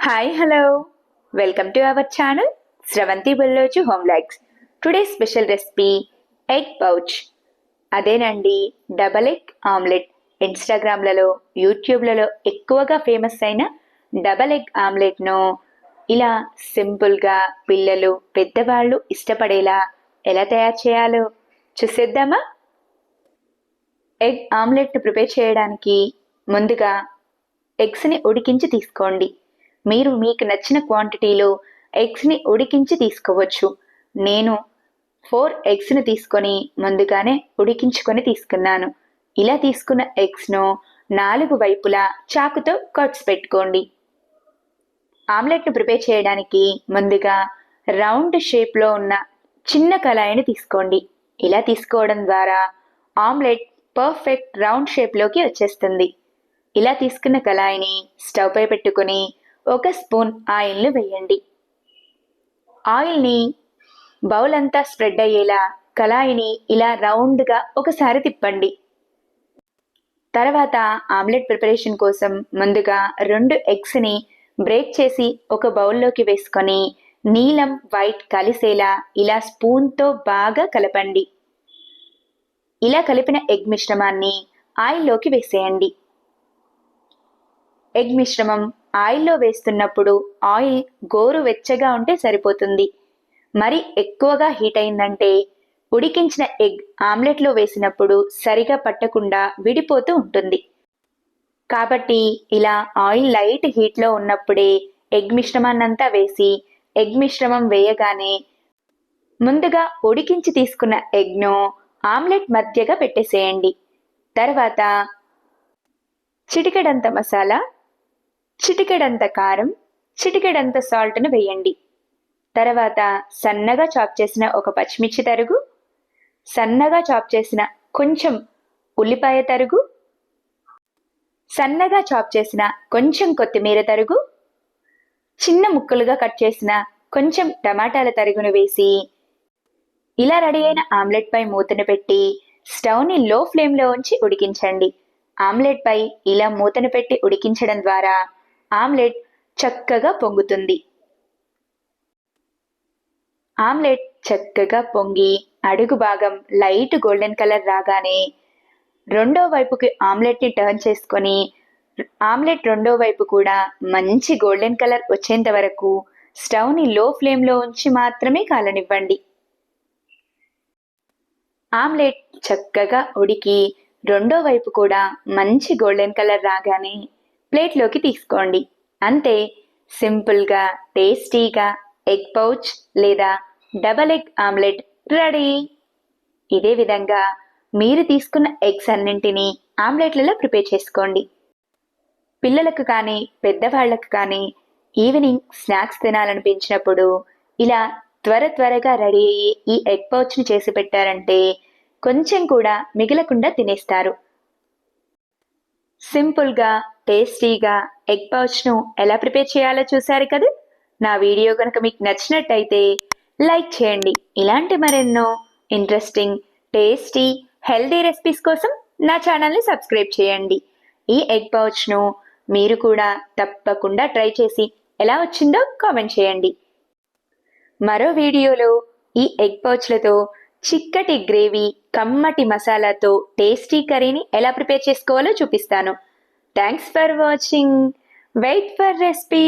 Hi hello welcome to our channel Sravanthi బెల్లోచు home likes today special recipe egg pouch అదేనండి double egg omelette ఇన్స్టాగ్రామ్లలో యూట్యూబ్లలో ఎక్కువగా famous అయిన double egg ఆమ్లెట్ను ఇలా సింపుల్గా పిల్లలు పెద్దవాళ్ళు ఇష్టపడేలా ఎలా తయారు చేయాలో చూసేద్దామా? ఎగ్ ఆమ్లెట్ను ప్రిపేర్ చేయడానికి ముందుగా ఎగ్స్ని ఉడికించి తీసుకోండి. మీరు మీకు నచ్చిన క్వాంటిటీలో ఎగ్స్ని ఉడికించి తీసుకోవచ్చు. నేను ఫోర్ ఎగ్స్ని తీసుకొని ముందుగానే ఉడికించుకొని తీసుకున్నాను. ఇలా తీసుకున్న ఎగ్స్ను నాలుగు వైపులా చాకుతో కట్స్ పెట్టుకోండి. ఆమ్లెట్ను ప్రిపేర్ చేయడానికి ముందుగా రౌండ్ షేప్లో ఉన్న చిన్న కళాయిని తీసుకోండి. ఇలా తీసుకోవడం ద్వారా ఆమ్లెట్ పర్ఫెక్ట్ రౌండ్ షేప్లోకి వచ్చేస్తుంది. ఇలా తీసుకున్న కళాయిని స్టవ్పై పెట్టుకొని పెట్టుకుని ఒక స్పూన్ ఆయిల్ను వేయండి. ఆయిల్ని బౌల్ అంతా స్ప్రెడ్ అయ్యేలా కళాయిని ఇలా రౌండ్గా ఒకసారి తిప్పండి. తర్వాత ఆమ్లెట్ ప్రిపరేషన్ కోసం ముందుగా రెండు ఎగ్స్ని బ్రేక్ చేసి ఒక బౌల్లోకి వేసుకొని నీలం వైట్ కలిసేలా ఇలా స్పూన్తో బాగా కలపండి. ఇలా కలిపిన ఎగ్ మిశ్రమాన్ని ఆయిల్లోకి వేసేయండి. ఎగ్ మిశ్రమం ఆయిల్లో వేస్తున్నప్పుడు ఆయిల్ గోరు వెచ్చగా ఉంటే సరిపోతుంది. మరి ఎక్కువగా హీట్ అయిందంటే ఉడికించిన ఎగ్ ఆమ్లెట్లో వేసినప్పుడు సరిగా పట్టకుండా విడిపోతూ ఉంటుంది. కాబట్టి ఇలా ఆయిల్ లైట్ హీట్లో ఉన్నప్పుడే ఎగ్ మిశ్రమాన్నంతా వేసి ఎగ్ మిశ్రమం వేయగానే ముందుగా ఉడికించి తీసుకున్న ఎగ్ను ఆమ్లెట్ మధ్యగా పెట్టేసేయండి. తర్వాత చిటికెడంత మసాలా చిటికెడంత కారం చిటికెడంత సాల్ట్ను వేయండి. తర్వాత సన్నగా చాప్ చేసిన ఒక పచ్చిమిర్చి తరుగు సన్నగా చాప్ చేసిన కొంచెం ఉల్లిపాయ తరుగు సన్నగా చాప్ చేసిన కొంచెం కొత్తిమీర తరుగు చిన్న ముక్కలుగా కట్ చేసిన కొంచెం టమాటాల తరుగును వేసి ఇలా రెడీ అయిన ఆమ్లెట్ పై మూతను పెట్టి స్టవ్ని లో ఫ్లేమ్లో ఉంచి ఉడికించండి. ఆమ్లెట్ పై ఇలా మూతను పెట్టి ఉడికించడం ద్వారా ఆమ్లెట్ చక్కగా పొంగుతుంది. ఆమ్లెట్ చక్కగా పొంగి అడుగు భాగం లైట్ గోల్డెన్ కలర్ రాగానే రెండో వైపుకి ఆమ్లెట్ని టర్న్ చేసుకొని ఆమ్లెట్ రెండో వైపు కూడా మంచి గోల్డెన్ కలర్ వచ్చేంత వరకు స్టవ్ని లో ఫ్లేమ్లో ఉంచి మాత్రమే కాలనివ్వండి. ఆమ్లెట్ చక్కగా ఉడికి రెండో వైపు కూడా మంచి గోల్డెన్ కలర్ రాగానే ప్లేట్లోకి తీసుకోండి. అంతే సింపుల్గా టేస్టీగా ఎగ్ పౌచ్ లేదా డబల్ ఎగ్ ఆమ్లెట్ రెడీ. ఇదే విధంగా మీరు తీసుకున్న ఎగ్స్ అన్నింటినీ ఆమ్లెట్లలో ప్రిపేర్ చేసుకోండి. పిల్లలకు కానీ పెద్దవాళ్ళకు కానీ ఈవినింగ్ స్నాక్స్ తినాలనిపించినప్పుడు ఇలా త్వర త్వరగా రెడీ అయ్యి ఈ ఎగ్ పౌచ్ని చేసి పెట్టారంటే కొంచెం కూడా మిగలకుండా తినేస్తారు. సింపుల్గా టేస్టీగా ఎగ్ పౌచ్ను ఎలా ప్రిపేర్ చేయాలో చూశారు కదా? నా వీడియో కనుక మీకు నచ్చినట్టయితే లైక్ చేయండి. ఇలాంటి మరెన్నో ఇంట్రెస్టింగ్ టేస్టీ హెల్దీ రెసిపీస్ కోసం నా ఛానల్ని సబ్స్క్రైబ్ చేయండి. ఈ ఎగ్ పౌచ్ను మీరు కూడా తప్పకుండా ట్రై చేసి ఎలా వచ్చిందో కామెంట్ చేయండి. మరో వీడియోలో ఈ ఎగ్ పౌచ్లతో చిక్కటి గ్రేవీ కమ్మటి మసాలాతో టేస్టీ కర్రీని ఎలా ప్రిపేర్ చేసుకోవాలో చూపిస్తాను. Thanks for watching wait for recipe